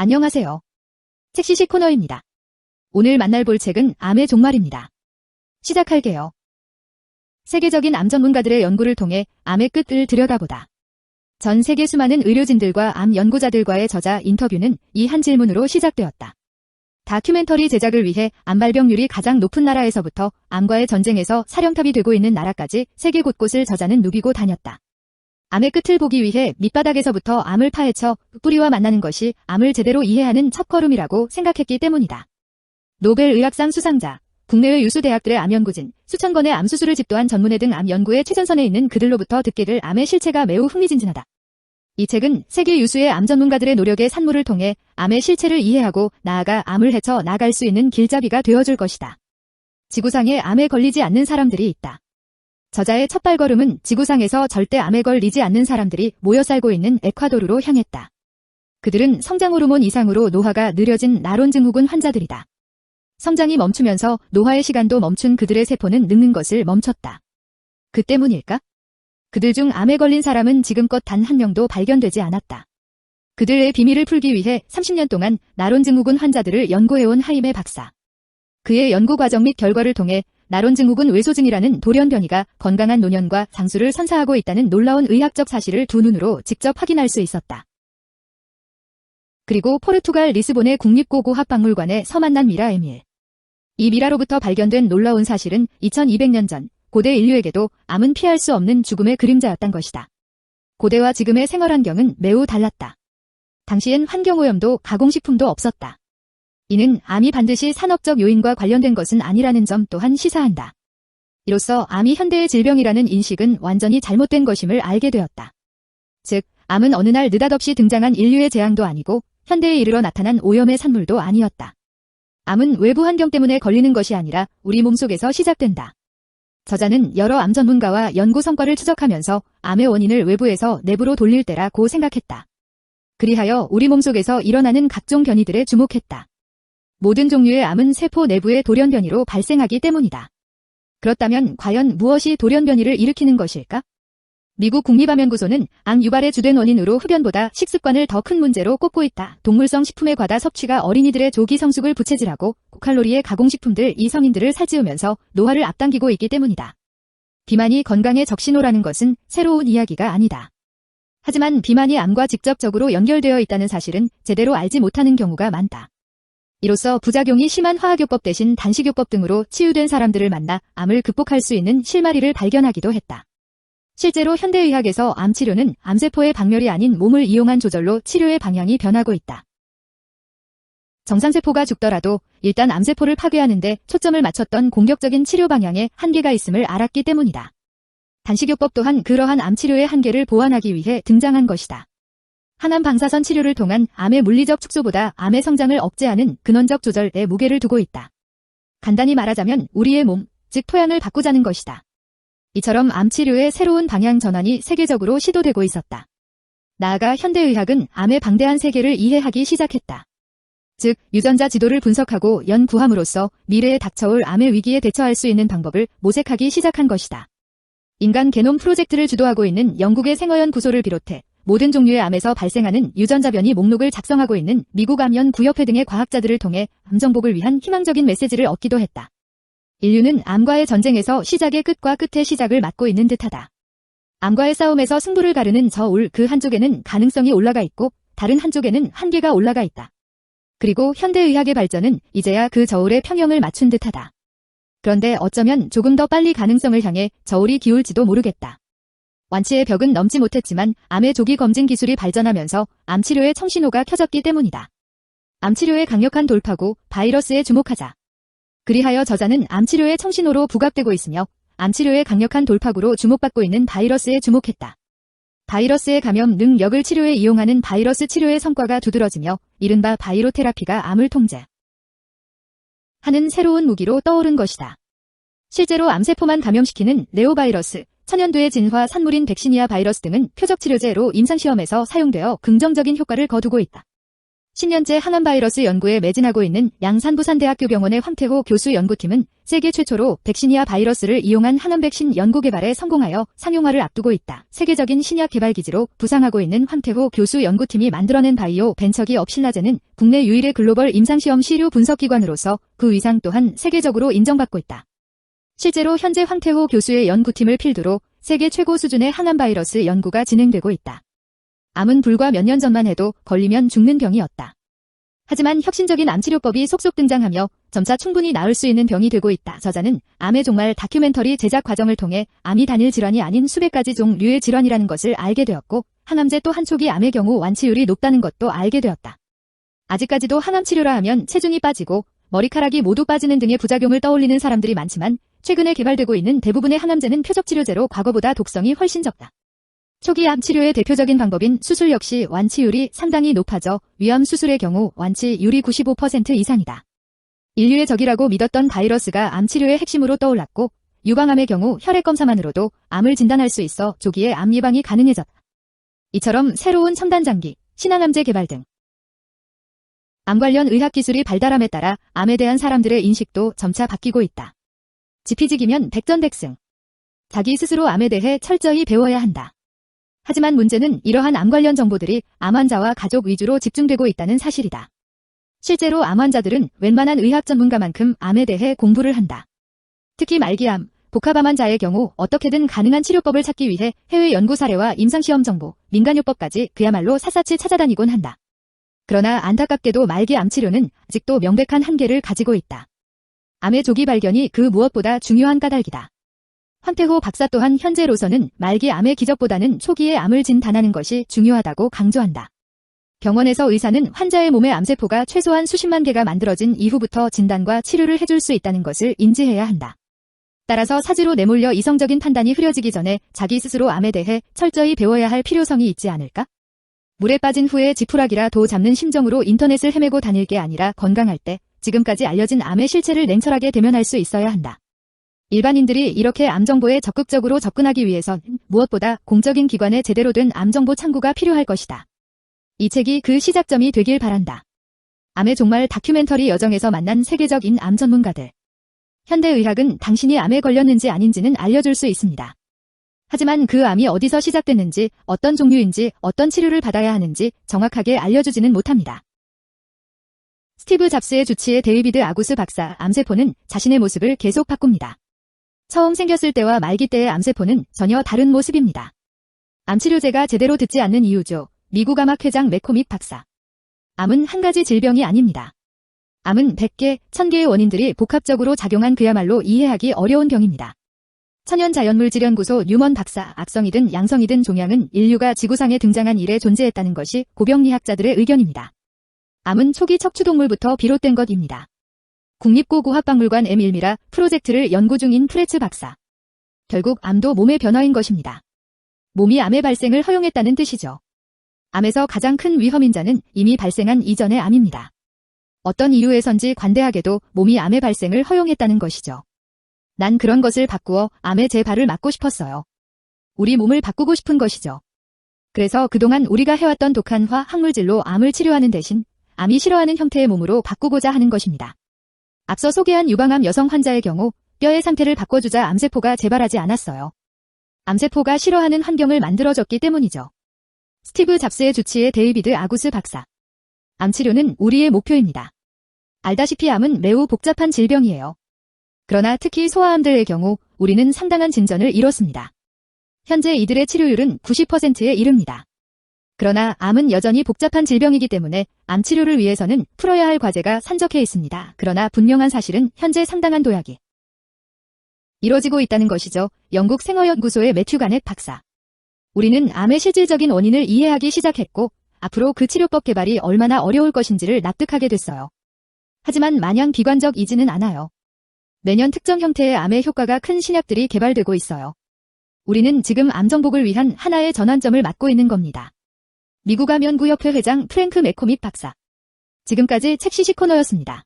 안녕하세요. 책시식 코너입니다. 오늘 만날 볼 책은 암의 종말입니다. 시작할게요. 세계적인 암 전문가들의 연구를 통해 암의 끝을 들여다보다. 전 세계 수많은 의료진들과 암 연구자들과의 저자 인터뷰는 이 한 질문으로 시작되었다. 다큐멘터리 제작을 위해 암 발병률이 가장 높은 나라에서부터 암과의 전쟁에서 사령탑이 되고 있는 나라까지 세계 곳곳을 저자는 누비고 다녔다. 암의 끝을 보기 위해 밑바닥에서부터 암을 파헤쳐 뿌리와 만나는 것이 암을 제대로 이해하는 첫걸음이라고 생각했기 때문이다. 노벨 의학상 수상자, 국내외 유수 대학들의 암 연구진, 수천 건의 암 수술을 집도한 전문의 등 암 연구의 최전선에 있는 그들로부터 듣기를 암의 실체가 매우 흥미진진하다. 이 책은 세계 유수의 암 전문가들의 노력의 산물을 통해 암의 실체를 이해하고 나아가 암을 헤쳐 나갈 수 있는 길잡이가 되어줄 것이다. 지구상에 암에 걸리지 않는 사람들이 있다. 저자의 첫 발걸음은 지구상에서 절대 암에 걸리지 않는 사람들이 모여 살고 있는 에콰도르로 향했다. 그들은 성장 호르몬 이상으로 노화가 느려진 나론 증 후군 환자들이다. 성장이 멈추면서 노화의 시간도 멈춘 그들의 세포는 늙는 것을 멈췄다. 그 때문일까? 그들 중 암에 걸린 사람은 지금껏 단 한 명도 발견되지 않았다. 그들의 비밀을 풀기 위해 30년 동안 나론 증후군 환자들을 연구해온 하임의 박사. 그의 연구 과정 및 결과를 통해 나론 증후군 외소증이라는 돌연변이가 건강한 노년과 장수를 선사하고 있다는 놀라운 의학적 사실을 두 눈으로 직접 확인할 수 있었다. 그리고 포르투갈 리스본의 국립고고학박물관에 서 만난 미라 에밀. 이 미라로부터 발견된 놀라운 사실은 2200년 전 고대 인류에게도 암은 피할 수 없는 죽음의 그림자였단 것이다. 고대와 지금의 생활 환경은 매우 달랐다. 당시엔 환경오염도 가공식품도 없었다. 이는 암이 반드시 산업적 요인과 관련된 것은 아니라는 점 또한 시사한다. 이로써 암이 현대의 질병이라는 인식은 완전히 잘못된 것임을 알게 되었다. 즉, 암은 어느 날 느닷없이 등장한 인류의 재앙도 아니고 현대에 이르러 나타난 오염의 산물도 아니었다. 암은 외부 환경 때문에 걸리는 것이 아니라 우리 몸속에서 시작된다. 저자는 여러 암 전문가와 연구 성과를 추적하면서 암의 원인을 외부에서 내부로 돌릴 때라고 생각했다. 그리하여 우리 몸속에서 일어나는 각종 변이들에 주목했다. 모든 종류의 암은 세포 내부의 돌연변이로 발생하기 때문이다. 그렇다면 과연 무엇이 돌연변이를 일으키는 것일까? 미국 국립암연구소는 암 유발의 주된 원인으로 흡연보다 식습관을 더 큰 문제로 꼽고 있다. 동물성 식품의 과다 섭취가 어린이들의 조기 성숙을 부채질하고 고칼로리의 가공식품들 이 성인들을 살찌우면서 노화를 앞당기고 있기 때문이다. 비만이 건강에 적신호라는 것은 새로운 이야기가 아니다. 하지만 비만이 암과 직접적으로 연결되어 있다는 사실은 제대로 알지 못하는 경우가 많다. 이로써 부작용이 심한 화학요법 대신 단식요법 등으로 치유된 사람들을 만나 암을 극복할 수 있는 실마리를 발견하기도 했다. 실제로 현대의학에서 암 치료는 암세포의 박멸이 아닌 몸을 이용한 조절로 치료의 방향이 변하고 있다. 정상세포가 죽더라도 일단 암세포를 파괴하는데 초점을 맞췄던 공격적인 치료 방향에 한계가 있음을 알았기 때문이다. 단식요법 또한 그러한 암치료의 한계를 보완하기 위해 등장한 것이다. 항암 방사선 치료를 통한 암의 물리적 축소보다 암의 성장을 억제하는 근원적 조절에 무게를 두고 있다. 간단히 말하자면 우리의 몸, 즉 토양을 바꾸자는 것이다. 이처럼 암 치료의 새로운 방향 전환이 세계적으로 시도되고 있었다. 나아가 현대의학은 암의 방대한 세계를 이해하기 시작했다. 즉, 유전자 지도를 분석하고 연구함으로써 미래에 닥쳐올 암의 위기에 대처할 수 있는 방법을 모색하기 시작한 것이다. 인간 게놈 프로젝트를 주도하고 있는 영국의 생어연구소를 비롯해 모든 종류의 암에서 발생하는 유전자 변이 목록을 작성하고 있는 미국 암연 구협회 등의 과학자들을 통해 암 정복을 위한 희망적인 메시지를 얻기도 했다. 인류는 암과의 전쟁에서 시작의 끝과 끝의 시작을 맞고 있는 듯하다. 암과의 싸움에서 승부를 가르는 저울 그 한쪽에는 가능성이 올라가 있고 다른 한쪽에는 한계가 올라가 있다. 그리고 현대의학의 발전은 이제야 그 저울의 평형을 맞춘 듯하다. 그런데 어쩌면 조금 더 빨리 가능성을 향해 저울이 기울지도 모르겠다. 완치의 벽은 넘지 못했지만 암의 조기 검진 기술이 발전하면서 암 치료의 청신호가 켜졌기 때문이다. 암 치료의 강력한 돌파구 바이러스에 주목하자. 그리하여 저자는 암 치료의 청신호로 부각되고 있으며 암 치료의 강력한 돌파구로 주목받고 있는 바이러스에 주목했다. 바이러스의 감염 능력을 치료에 이용하는 바이러스 치료의 성과가 두드러지며 이른바 바이로 테라피가 암을 통제. 하는 새로운 무기로 떠오른 것이다. 실제로 암세포만 감염시키는 레오바이러스, 천연두의 진화 산물인 백시니아 바이러스 등은 표적 치료제로 임상시험에서 사용되어 긍정적인 효과를 거두고 있다. 10년째 항암 바이러스 연구에 매진하고 있는 양산부산대학교 병원의 황태호 교수 연구팀은 세계 최초로 백신이아 바이러스를 이용한 항암 백신 연구 개발에 성공하여 상용화를 앞두고 있다. 세계적인 신약 개발 기지로 부상하고 있는 황태호 교수 연구팀이 만들어낸 바이오 벤처기 업 신라제는 국내 유일의 글로벌 임상시험 시료 분석기관으로서 그 위상 또한 세계적으로 인정받고 있다. 실제로 현재 황태호 교수의 연구팀을 필두로 세계 최고 수준의 항암 바이러스 연구가 진행되고 있다. 암은 불과 몇 년 전만 해도 걸리면 죽는 병이었다. 하지만 혁신적인 암치료법이 속속 등장하며 점차 충분히 나을 수 있는 병이 되고 있다. 저자는 암의 종말 다큐멘터리 제작 과정을 통해 암이 단일 질환이 아닌 수백 가지 종류의 질환이라는 것을 알게 되었고 항암제 또한 촉이 암의 경우 완치율이 높다는 것도 알게 되었다. 아직까지도 항암 치료라 하면 체중이 빠지고 머리카락이 모두 빠지는 등의 부작용을 떠올리는 사람들이 많지만 최근에 개발되고 있는 대부분의 항암제는 표적 치료제로 과거보다 독성이 훨씬 적다. 초기 암 치료의 대표적인 방법인 수술 역시 완치율이 상당히 높아져 위암 수술의 경우 완치율이 95% 이상이다. 인류의 적이라고 믿었던 바이러스가 암 치료의 핵심으로 떠올랐고 유방암의 경우 혈액 검사만으로도 암을 진단할 수 있어 조기에 암 예방이 가능해졌다. 이처럼 새로운 첨단 장기, 신앙암제 개발 등 암 관련 의학 기술이 발달함에 따라 암에 대한 사람들의 인식도 점차 바뀌고 있다. 지피지기면 백전백승. 자기 스스로 암에 대해 철저히 배워야 한다. 하지만 문제는 이러한 암 관련 정보들이 암 환자와 가족 위주로 집중되고 있다는 사실이다. 실제로 암 환자들은 웬만한 의학 전문가만큼 암에 대해 공부를 한다. 특히 말기암, 복합암 환자의 경우 어떻게든 가능한 치료법을 찾기 위해 해외 연구 사례와 임상시험 정보, 민간요법까지 그야말로 샅샅이 찾아다니곤 한다. 그러나 안타깝게도 말기 암 치료는 아직도 명백한 한계를 가지고 있다. 암의 조기 발견이 그 무엇보다 중요한 까닭이다. 황태호 박사 또한 현재로서는 말기 암의 기적보다는 초기에 암을 진단하는 것이 중요하다고 강조한다. 병원에서 의사는 환자의 몸의 암세포가 최소한 수십만 개가 만들어진 이후부터 진단과 치료를 해줄 수 있다는 것을 인지해야 한다. 따라서 사지로 내몰려 이성적인 판단이 흐려지기 전에 자기 스스로 암에 대해 철저히 배워야 할 필요성이 있지 않을까? 물에 빠진 후에 지푸라기라 도 잡는 심정으로 인터넷을 헤매고 다닐 게 아니라 건강할 때 지금까지 알려진 암의 실체를 냉철하게 대면할 수 있어야 한다. 일반인들이 이렇게 암 정보에 적극적으로 접근하기 위해선 무엇보다 공적인 기관에 제대로 된 암 정보 창구가 필요할 것이다. 이 책이 그 시작점이 되길 바란다. 암의 종말 다큐멘터리 여정에서 만난 세계적인 암 전문가들. 현대의학은 당신이 암에 걸렸는지 아닌지는 알려줄 수 있습니다. 하지만 그 암이 어디서 시작됐는지, 어떤 종류인지, 어떤 치료를 받아야 하는지 정확하게 알려주지는 못합니다. 스티브 잡스의 주치의 데이비드 아구스 박사 암세포는 자신의 모습을 계속 바꿉니다. 처음 생겼을 때와 말기 때의 암세포는 전혀 다른 모습입니다. 암치료제가 제대로 듣지 않는 이유죠. 미국 암학 회장 매코믹 박사. 암은 한 가지 질병이 아닙니다. 암은 100개, 1000개의 원인들이 복합적으로 작용한 그야말로 이해하기 어려운 병입니다. 천연 자연물질연구소 뉴먼 박사, 악성이든 양성이든 종양은 인류가 지구상에 등장한 이래 존재했다는 것이 고병리학자들의 의견입니다. 암은 초기 척추동물부터 비롯된 것입니다. 국립고고학박물관 M1미라 프로젝트를 연구 중인 프레츠 박사. 결국 암도 몸의 변화인 것입니다. 몸이 암의 발생을 허용했다는 뜻이죠. 암에서 가장 큰 위험인자는 이미 발생한 이전의 암입니다. 어떤 이유에선지 관대하게도 몸이 암의 발생을 허용했다는 것이죠. 난 그런 것을 바꾸어 암의 재발을 막고 싶었어요. 우리 몸을 바꾸고 싶은 것이죠. 그래서 그동안 우리가 해왔던 독한 화 학물질로 암을 치료하는 대신 암이 싫어하는 형태의 몸으로 바꾸고자 하는 것입니다. 앞서 소개한 유방암 여성 환자의 경우 뼈의 상태를 바꿔주자 암세포가 재발하지 않았어요. 암세포가 싫어하는 환경을 만들어줬기 때문이죠. 스티브 잡스의 주치의 데이비드 아구스 박사. 암 치료는 우리의 목표입니다. 알다시피 암은 매우 복잡한 질병이에요. 그러나 특히 소아암들의 경우 우리는 상당한 진전을 이뤘습니다. 현재 이들의 치료율은 90%에 이릅니다. 그러나 암은 여전히 복잡한 질병이기 때문에 암 치료를 위해서는 풀어야 할 과제가 산적해 있습니다. 그러나 분명한 사실은 현재 상당한 도약이 이뤄지고 있다는 것이죠. 영국 생어연구소의 매튜 가넷 박사. 우리는 암의 실질적인 원인을 이해하기 시작했고 앞으로 그 치료법 개발이 얼마나 어려울 것인지를 납득하게 됐어요. 하지만 마냥 비관적이지는 않아요. 매년 특정 형태의 암의 효과가 큰 신약들이 개발되고 있어요. 우리는 지금 암 정복을 위한 하나의 전환점을 맞고 있는 겁니다. 미국 암연구협회 회장 프랭크 매코밋 박사. 지금까지 책 시식 코너였습니다.